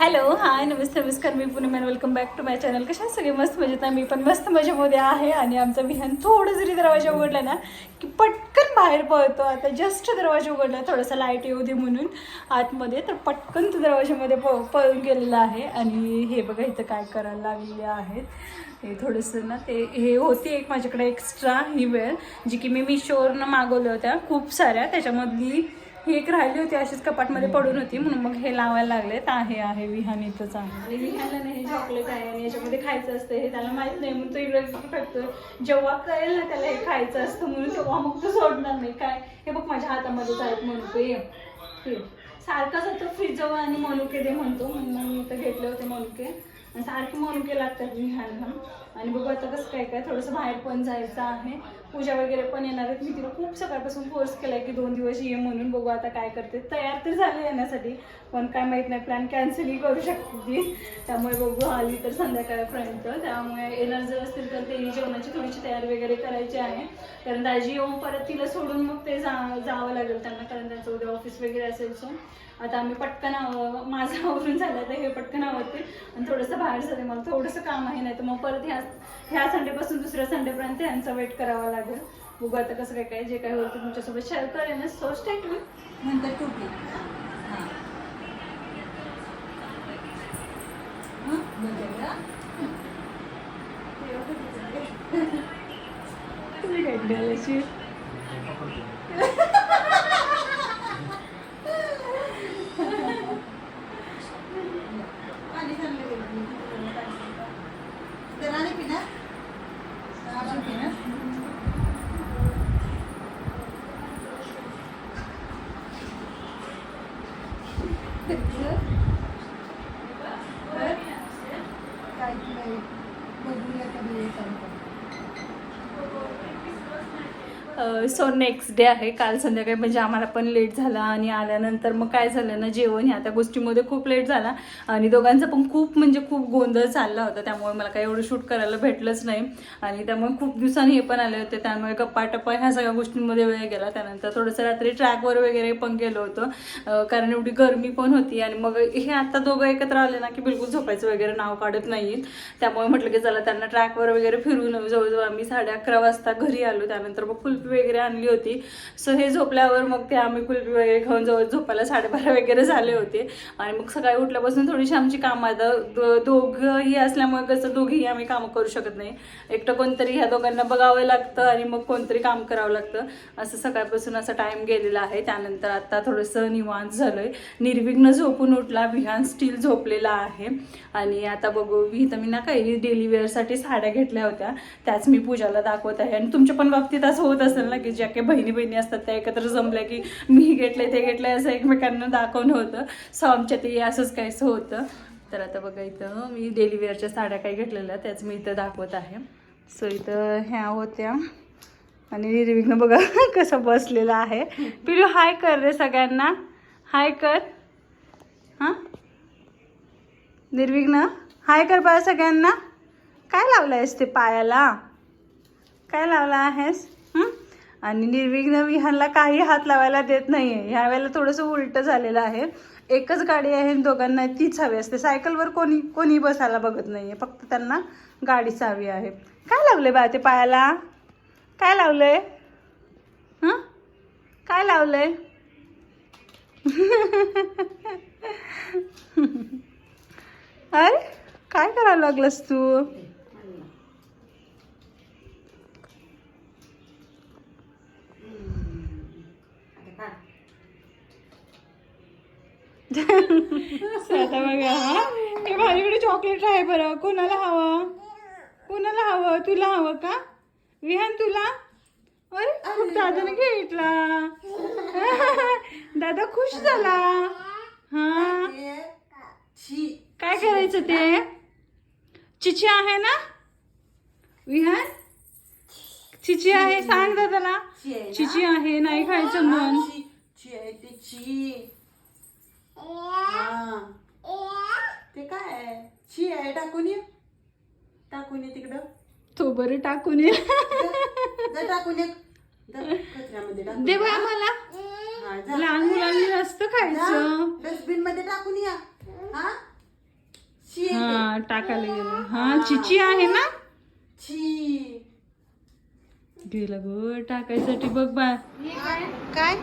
Hello hi नमस्ते नमस्कार. मी Poonam welcome back to my channel कशा सगळे? मस्त मजेत आहे. मी पण मस्त मजेमध्ये आहे आणि आमचा विहान थोडं जरी दरवाजा उघडला ना की पटकन बाहेर पळतो. आता जस्ट दरवाजा उघडला थोडासा लाइट येऊ दे म्हणून आतमध्ये तर पटकन तो दरवाजामध्ये प पळून गेलेला आहे. आणि हे बघा इथं काय करायला लागलेले आहेत. हे थोडंसं ना ते हे होती एक माझ्याकडे एक्स्ट्रा ही वेळ जी की मी मिशोवरनं मागवल्या होत्या खूप साऱ्या. त्याच्यामधली ही एक राहिली होती अशीच कपाटमध्ये पडून होती म्हणून मग हे लावायला लागलेत. आहे आहे विहान इथंच आहे. आणि विहानला नाही चॉकलेट आहे आणि याच्यामध्ये खायचं असतं हे त्याला माहीत नाही म्हणून तो इकडे टाकतो जेव्हा कळेल ना त्याला हे खायचं असतं म्हणून तेव्हा मग तो सोडणार नाही. काय? हे बघ माझ्या हातामध्ये आहेत म्हणून ये सारखंच सारखाच होतं फ्रीजवर आणि मनुके दे म्हणतो. म्हणून मग मी तर घेतले होते मनुके. आणि सारखे मनुके लागतात विहानला. आणि बघू आता कसं काय काय थोडंसं बाहेर पण जायचं आहे. पूजा वगैरे पण येणार आहेत. मी तिला खूप सकाळपासून फोर्स केलाय की दोन दिवस ये म्हणून बघू आता काय करते. तयार तर झाले येण्यासाठी पण काय माहीत नाही प्लॅन कॅन्सलही करू शकते ती. त्यामुळे बघू आली तर संध्याकाळपर्यंत. त्यामुळे येणार जर असतील तर ते जेवणाची थोडीशी तयारी वगैरे करायची आहे. कारण दाजी येऊन परत तिला सोडून मग ते जा जावं लागेल त्यांना कारण त्यांचं उद्या ऑफिस वगैरे असेल सो आता आम्ही पटकन माझं आवरून झालं तर हे पटकन आवडते आणि थोडंसं बाहेर झालं मला थोडंसं काम आहे नाही तर मग परत ह्या ह्या संडेपासून दुसऱ्या संडेपर्यंत यांचा वेट करावा लागेल. बघू आता कसं काय काय जे काय होतं तुमच्यासोबत शेअर करेन. सो स्टेट नंतर टोपी तुम्ही काय द्यायची पाणी चांगलं गेलं. जरा नाही पिणार? अजून पिणार? काय नाही. बघूया कधी येतं ते. सो नेक्स्ट डे आहे. काल संध्याकाळी म्हणजे आम्हाला पण लेट झाला आणि आल्यानंतर मग काय झालं ना जेवण ह्या त्या गोष्टीमध्ये खूप लेट झाला. आणि दोघांचा पण खूप म्हणजे खूप गोंधळ चालला होता. त्यामुळे मला काही एवढं शूट करायला भेटलंच नाही. आणि त्यामुळे खूप दिवसांनी हे पण आले होते. त्यामुळे गप्पा टप्पा ह्या सगळ्या गोष्टींमध्ये वेळ गेला. त्यानंतर थोडंसं रात्री ट्रॅकवर वगैरे पण गेलो होतो. कारण एवढी गरमी पण होती. आणि मग हे आता दोघं एकत्र आले ना की बिलकुल झोपायचं वगैरे नाव काढत नाहीत. त्यामुळे म्हटलं की चला त्यांना ट्रॅकवर वगैरे फिरून जवळजवळ आम्ही साडे अकरा वाजता घरी आलो. त्यानंतर मग कुल्फी वगैरे आणली होती. सो हे झोपल्यावर मग ते आम्ही कुल्फी वगैरे खाऊन जवळ झोपायला साडेबारा वगैरे झाले होते. आणि मग सकाळी उठल्यापासून थोडीशी आमची कामं आता दोघंही असल्यामुळे कसं दोघेही आम्ही कामं करू शकत नाही. एकटं कोणतरी ह्या दोघांना बघावं लागतं आणि मग कोणतरी काम करावं लागतं. असं सकाळपासून असा टाइम गेलेला आहे. त्यानंतर आता थोडंसं निवांत झालंय. निर्विघ्न झोपून उठला. विहान स्टील झोपलेला आहे. आणि आता बघू मी तर मी ना काही डेली वेअरसाठी साड्या घेतल्या होत्या. त्याच मी पूजाला दाखवत आहे. आणि तुमच्या पण बाबतीत असं होत असेल ना की ज्या काही बहिणी बहिणी असतात त्या एकत्र जमल्या की मी घेतलंय ते घेतले असं एकमेकांना दाखवणं होतं. सो आमच्या ते असंच काहीसं होतं. तर आता बघा इथं मी डेली वेअरच्या साड्या काही घेतलेल्या त्याच मी इथं दाखवत आहे. सो इथं ह्या होत्या. आणि निर्विघ्न बघा कसं बसलेलं आहे. पिलू हाय कर रे सगळ्यांना. हाय कर. हां? निर्विघ्न हाय कर बा सगळ्यांना. काय लावलं आहेस ते पायाला? काय लावला आहेस? हं? आणि निर्विघ्न विहानला काही हात लावायला देत नाही आहे ह्या वेळेला थोडंसं उलटं झालेलं आहे. एकच गाडी आहे आणि दोघांना तीच हवी असते. सायकलवर कोणी कोणी बसायला बघत नाही आहे फक्त त्यांना गाडीच हवी आहे. काय लावलं बा ते पायाला? काय लावलं आहे हां? काय लावलं आहे अरे काय करायला लागलंस तू? आता बघा हा? हे माझ्याकडे चॉकलेट आहे बरं. कोणाला हवं? कोणाला हवं? तुला हवं का? विहान तुला? अरे खूप दादाने घेतला. दादा खुश झाला. हा? काय करायचं ते? चिची आहे ना? विहान? चिची आहे? सांग दादाला. चिची आहे नाही खायचं मन. हा. ते काय आहे? टाकून ये. टाकून ये तिकडं. तो बरं टाकून ये. जा टाकून ये. जा, कचऱ्यामध्ये टाकून दे ये. बाय हा, जा. लहान मुलांनी नसतं खायचं. डस्टबिनमध्ये टाकून या. हा? टाकायला गेलो. हा. चिची आहे ना? छी गेला ग टाकायसाठी बघ बा. काय?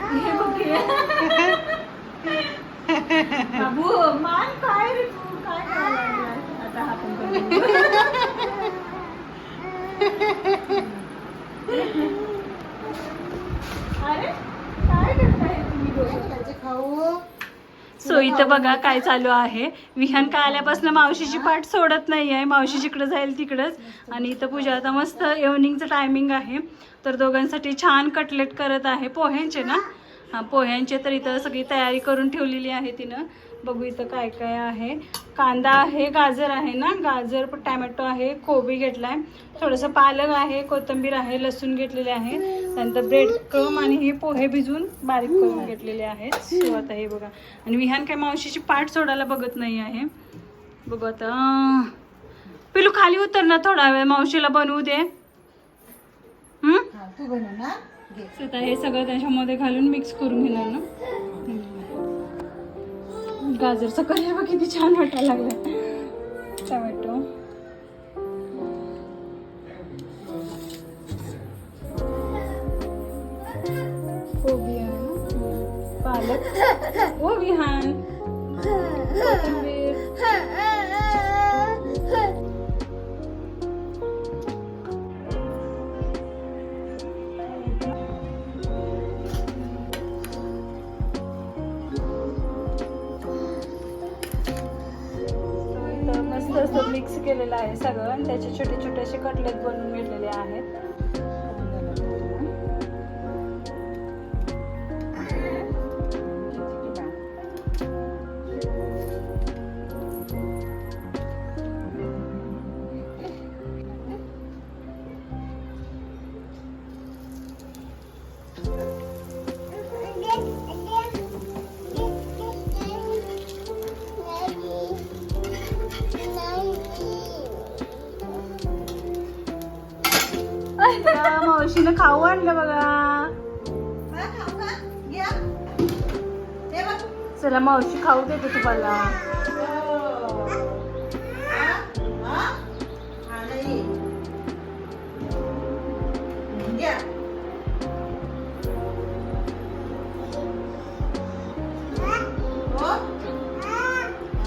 हे बघ हे. बाबू मान काय रे तू? काय आता हा अरे काय करताय तुम्ही दोघं? खाऊ सो इथं बघा काय चालू आहे. विहान का आल्यापासून मावशीची पाठ सोडत नाही आहे मावशी जिकडं जाईल तिकडंच. आणि इथं पूजा आता मस्त इव्हनिंगचं टायमिंग आहे. तर दोघांसाठी छान कटलेट करत आहे. पोह्यांचे ना? हां पोह्यांचे तर इथं सगळी तयारी करून ठेवलेली आहे तिनं. बघू इथं काय काय आहे. कांदा आहे गाजर आहे ना? गाजर टॅमॅटो आहे कोबी घेतलाय. थोडंसं पालक आहे कोथिंबीर आहे लसूण घेतलेले आहे. त्यानंतर ब्रेड क्रम आणि हे पोहे भिजून बारीक करून घेतलेले आहेत. सुरुवात आहे हे बघा. आणि विहान काय मावशीची पाठ सोडायला बघत नाही आहे. बघू आता. पिलू खाली उतर ना थोडा वेळ. मावशीला बनवू दे. तू बनव ना. आता हे सगळं त्याच्यामध्ये घालून मिक्स करून घेणार ना. गाजरचा कलर बघ किती छान वाटायला लागला टमॅटो कोबी पालक. ओ हान. केलेलं आहे सगळं. त्याचे छोटे छोटे असे कटलेट बनवून घेतलेले आहेत. मावशीनं खाऊ आणलं बघा. चला मावशी खाऊ देते तुम्हाला?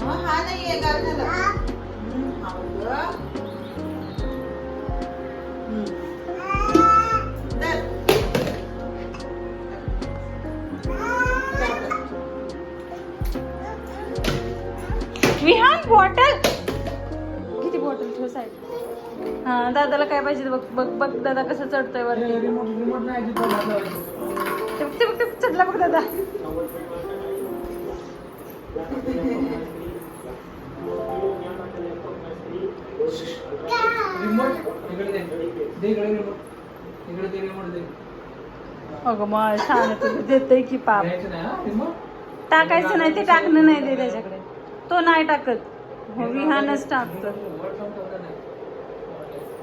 हा, नाही. पाहिजे बघ बघ बघ दादा कसं चढतोय वरती. ते बघ ते चढला बघ दादा. अगं मग छान तुझं देतय की पाप. टाकायचं नाही ते टाकणं नाही ते त्याच्याकडे. तो नाही टाकत. हो विहानच टाकतो.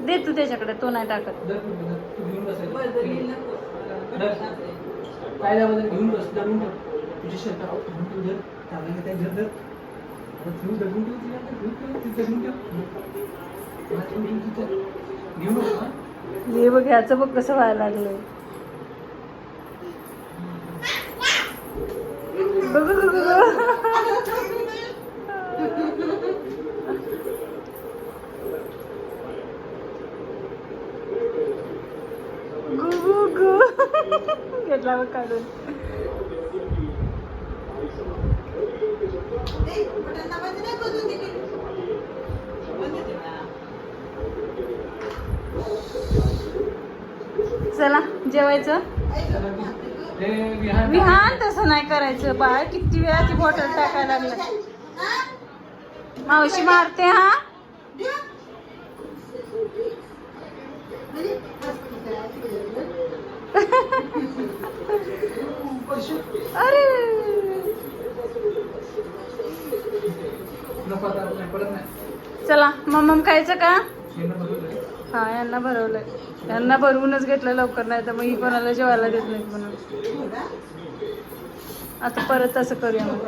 दे तू त्याच्याकडे तो नाही टाकत. बळजबरी नको. काय दाबा घेऊन बस दबून ठेव. तुझी शर्ट आउट घेऊन ठेव धर चालेल का त्या धर धर आता ठेव दबून ठेव तिला. आता ठेव ठेव. ती दबून ठेव हा, ठेव बघ ह्याचं बघ कसं व्हायला लागलंय. बघ, बघ, बघ, बघ. गु, गु, गु. घेतला बघ काढून. चला जेवायचं? विहान तसं नाही करायचं बाळ किती वेळा ती बॉटल टाकायला लागलं. मावशी मारते हा द्या. म्हणजे, मस्त करायचं. अरे! नाही नाही. चला मम्मम खायचं का? हा यांना भरवलंय यांना भरवूनच घेतलं लवकर नाही तर मग ही कोणाला जेवायला देत नाहीत म्हणून? आता परत तसं करूया मग.